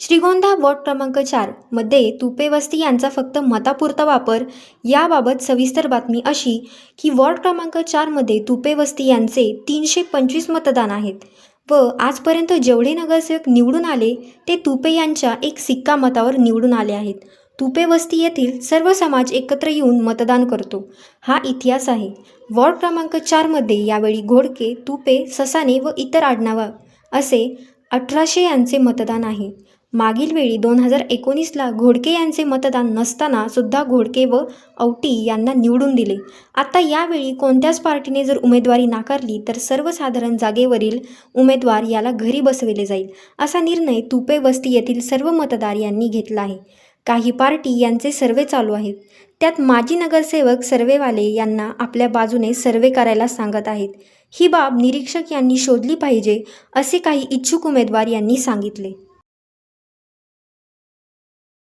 Shrigonda ward क्रमांक चारमध्ये तुपे वस्ती यांचा फक्त मतापुरता वापर याबाबत सविस्तर बातमी अशी की वॉर्ड क्रमांक चारमध्ये तुपे वस्ती यांचे तीनशे पंचवीस मतदान आहेत व आजपर्यंत जेवढे नगरसेवक निवडून आले ते तुपे यांच्या एक सिक्का मतावर निवडून आले आहेत. तुपे वस्ती येथील सर्व समाज एकत्र येऊन मतदान करतो. हा इतिहास आहे. वॉर्ड क्रमांक चारमध्ये यावेळी घोडके तुपे ससाने व इतर आडनावा असे अठराशे यांचे मतदान आहे. मागील वेळी दोन हजार एकोणीसला घोडके यांचे मतदान नसताना सुद्धा घोडके व औटी यांना निवडून दिले. आता यावेळी कोणत्याच पार्टीने जर उमेदवारी नाकारली तर सर्वसाधारण जागेवरील उमेदवार याला घरी बसविले जाईल असा निर्णय तुपे वस्ती येथील सर्व मतदार यांनी घेतला आहे. काही पार्टी यांचे सर्वे चालू आहेत. त्यात माजी नगरसेवक सर्वेवाले यांना आपल्या बाजूने सर्वे करायला सांगत आहेत. ही बाब निरीक्षक यांनी शोधली पाहिजे असे काही इच्छुक उमेदवार यांनी सांगितले.